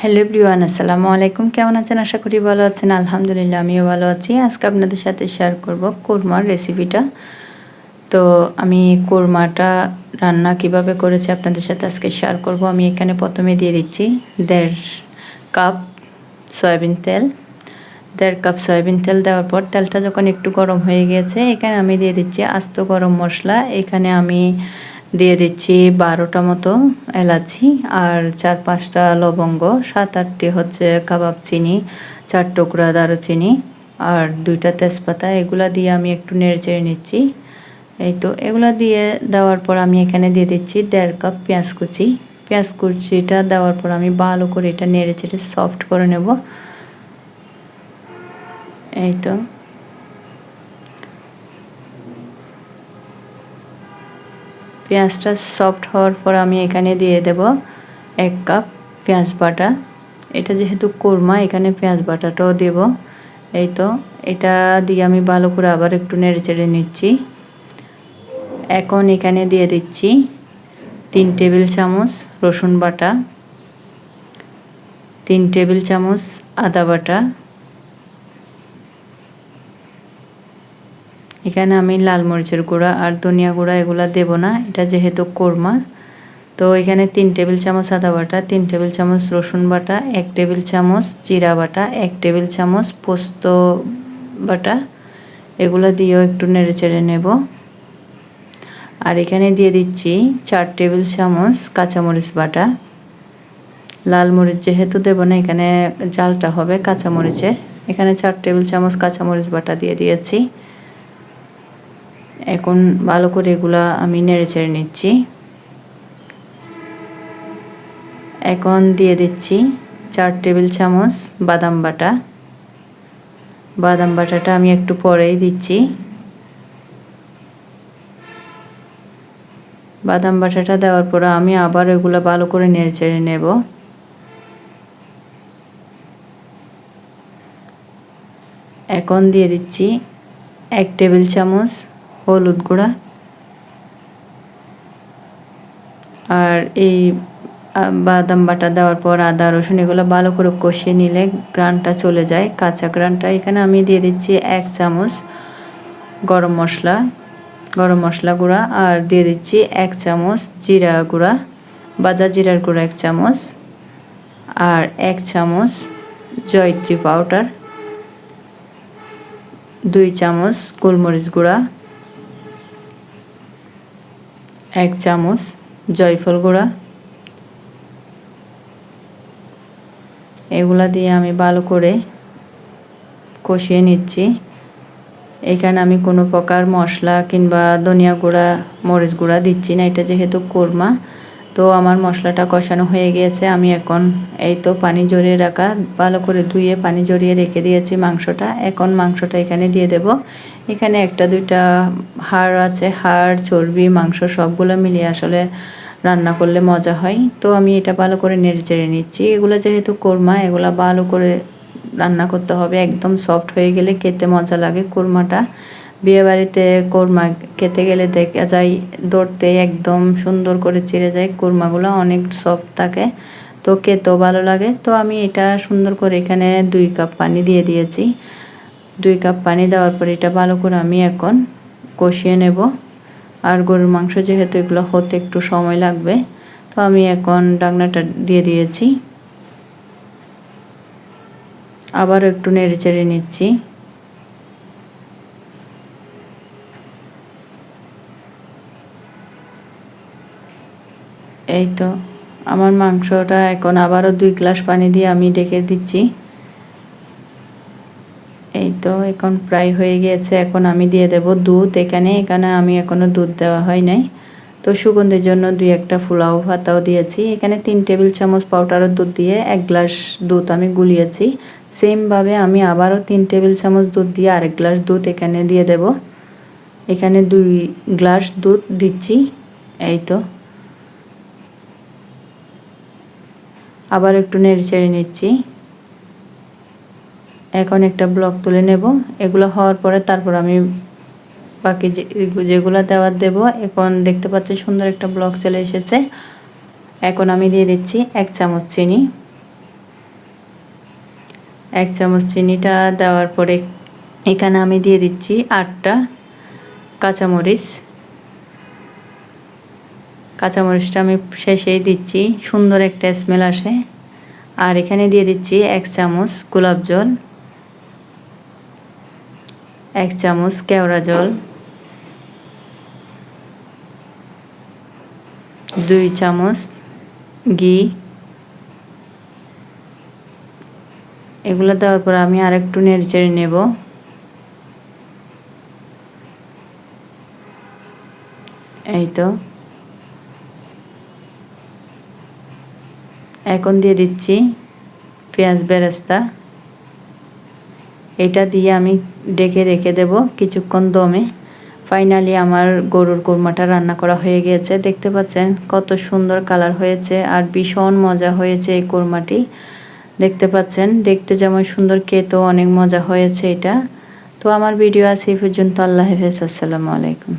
Hello ব্রিওয়ান আসসালামু আলাইকুম। কেমন আছেন? আশা করি ভালো আছেন। আলহামদুলিল্লাহ, আমিও ভালো আছি। আজকে আপনাদের সাথে শেয়ার করব কোরমার রেসিপিটা তো আমি কোরমাটা রান্না কীভাবে করেছি আপনাদের সাথে আজকে শেয়ার করব। আমি এখানে প্রথমে দিয়ে দিচ্ছি দেড় কাপ সয়াবিন তেল। দেড় কাপ সয়াবিন তেল দেওয়ার পর তেলটা যখন একটু গরম হয়ে গেছে, এখানে আমি দিয়ে দিচ্ছি আস্ত গরম মশলা। এখানে আমি দিয়ে দিচ্ছি বারোটা মতো এলাচি আর চার পাঁচটা লবঙ্গ, সাত আটটি হচ্ছে কাবাব চিনি, চার টুকরা দারুচিনি আর দুইটা তেজপাতা। এগুলা দিয়ে আমি একটু নেড়ে চেড়ে নিচ্ছি। এই তো, এগুলো দিয়ে দেওয়ার পর আমি এখানে দিয়ে দিচ্ছি দেড় কাপ পেঁয়াজ কুচি। পেঁয়াজ কুচিটা দেওয়ার পর আমি ভালো করে এটা নেড়ে চেড়ে সফট করে নেব। এই তো। পেঁয়াজটা সফট হওয়ার পর আমি এখানে দিয়ে দেব এক কাপ পেঁয়াজ বাটা। এটা যেহেতু কোরমা, এখানে পেঁয়াজ বাটাটাও দেব। এই তো, এটা দিয়ে আমি ভালো করে আবার একটু নেড়ে চেড়ে নিচ্ছি। এখন এখানে দিয়ে দিচ্ছি তিন টেবিল চামচ রসুন বাটা, তিন টেবিল চামচ আদা বাটা এখানে আমি লাল মরিচের গুঁড়া আর ধনিয়া গুঁড়া এগুলো দেব না, এটা যেহেতু কোরমা। তো এখানে তিন টেবিল চামচ আদা বাটা, তিন টেবিল চামচ রসুন বাটা, এক টেবিল চামচ জিরা বাটা, এক টেবিল চামচ পোস্ত বাটা, এগুলো দিয়েও একটু নেড়ে চেড়ে নেব। আর এখানে দিয়ে দিচ্ছি চার টেবিল চামচ কাঁচামরিচ বাটা। লাল মরিচ যেহেতু দেবো না, এখানে জালটা হবে কাঁচামরিচের। এখানে চার টেবিল চামচ কাঁচামরিচ বাটা দিয়ে দিয়েছি। এখন ভালো করে এগুলা আমি নেড়ে চেড়ে নিচ্ছি। এখন দিয়ে দিচ্ছি চার টেবিল চামচ বাদাম বাটা। বাদাম বাটাটা আমি একটু পরেই দিচ্ছি। বাদাম বাটাটা দেওয়ার পর আমি আবার এগুলো ভালো করে নেড়ে চেড়ে নেব। এখন দিয়ে দিচ্ছি এক টেবিল চামচ হলুদ গুঁড়া। আর এই বাদাম বাটা দেওয়ার পর আদা, রসুন, এগুলো ভালো করে কষিয়ে নিলে গ্রানটা চলে যায়, কাঁচা গ্রানটা এখানে আমি দিয়ে দিচ্ছি এক চামচ গরম মশলা গরম মশলা গুঁড়া, আর দিয়ে দিচ্ছি এক চামচ জিরা গুঁড়া, বাজা জিরার গুঁড়া এক চামচ, আর এক চামচ জয়ত্রী পাউডার, দুই চামচ গোলমরিচ গুঁড়া এক চামচ জয়ফল গুঁড়া। এগুলা দিয়ে আমি ভালো করে কষিয়ে নিচ্ছি। এখানে আমি কোনো প্রকার মশলা কিংবা ধনিয়া গুঁড়া, মরিচ গুঁড়া দিচ্ছি না, এটা যেহেতু কোরমা। তো আমার মশলাটা কষানো হয়ে গিয়েছে। আমি এখন এই তো পানি জড়িয়ে রাখা, ভালো করে ধুয়ে পানি জড়িয়ে রেখে দিয়েছি মাংসটা। এখন মাংসটা এখানে দিয়ে দেব। এখানে একটা, দুইটা হাড় আছে, হাড়, চর্বি, মাংস সবগুলো মিলিয়ে আসলে রান্না করলে মজা হয়। তো আমি এটা ভালো করে নেড়ে চেড়ে নিচ্ছি। এগুলো যেহেতু কোরমা, এগুলো ভালো করে রান্না করতে হবে। একদম সফট হয়ে গেলে খেতে মজা লাগে কোরমাটা। বিয়েবাড়িতে কোরমা খেতে গেলে দেখা যায় দৌড়তে একদম সুন্দর করে চিড়ে যায়, কোরমাগুলো অনেক সফট থাকে। তো খেতেও ভালো লাগে। তো আমি এটা সুন্দর করে এখানে দুই কাপ পানি দিয়ে দিয়েছি। দুই কাপ পানি দেওয়ার পর এটা ভালো করে আমি এখন কষিয়ে নেব। আর গরুর মাংস যেহেতু এগুলো হতে একটু সময় লাগবে, তো আমি এখন ডাকনাটা দিয়ে দিয়েছি। আবার একটু নেড়ে চেড়ে নিচ্ছি। এই তো, আমার মাংসটা এখন আবারও দুই গ্লাস পানি দিয়ে আমি ডেকে দিচ্ছি। এই তো, এখন প্রায় হয়ে গিয়েছে, এখন আমি দিয়ে দেব দুধ। এখানে এখানে আমি এখনও দুধ দেওয়া হয় নাই। তো সুগন্ধের জন্য দুই একটা ফুলাও পাতাও দিয়েছি। এখানে তিন টেবিল চামচ পাউডারের দুধ দিয়ে এক গ্লাস দুধ আমি গুলিয়েছি। সেমভাবে আমি আবারও তিন টেবিল চামচ দুধ দিয়ে আরেক গ্লাস দুধ এখানে দিয়ে দেব। এখানে দুই গ্লাস দুধ দিচ্ছি। এই তো। আবার একটু নেড়ে চেড়ে নিচ্ছি। এখন একটা ব্লক তুলে নেব। এগুলো হওয়ার পরে তারপর আমি বাকি যেগুলো দেওয়ার দেব, এখন দেখতে পাচ্ছি সুন্দর একটা ব্লক চলে এসেছে। এখন আমি দিয়ে দিচ্ছি এক চামচ চিনি। এক চামচ চিনিটা দেওয়ার পরে এখানে আমি দিয়ে দিচ্ছি আটটা কাঁচামরিচ। কাঁচামরিচটা আমি শেষেই দিচ্ছি। সুন্দর একটা স্মেল আসে। আর এখানে দিয়ে দিচ্ছি এক চামচ গোলাপ জল, এক চামচ কেওড়া জল, দুই চামচ ঘি। এগুলো দেওয়ার পর আমি আরেকটু নেড়ে চেড়ে নেব। এই তো। এখন দিয়ে দিচ্ছি পেঁয়াজ বেরেস্তা। এটা দিয়ে আমি ডেকে রেখে দেব কিছুক্ষণ দমে। ফাইনালি আমার গরুর কোরমাটা রান্না করা হয়ে গিয়েছে দেখতে পাচ্ছেন কত সুন্দর কালার হয়েছে আর ভীষণ মজা হয়েছে এই কোরমাটি। দেখতে পাচ্ছেন, দেখতে যেমন সুন্দর, খেতেও অনেক মজা হয়েছে এটা। তো আমার ভিডিও আছে এই পর্যন্ত। আল্লাহ হাফেজ। আসসালামু আলাইকুম।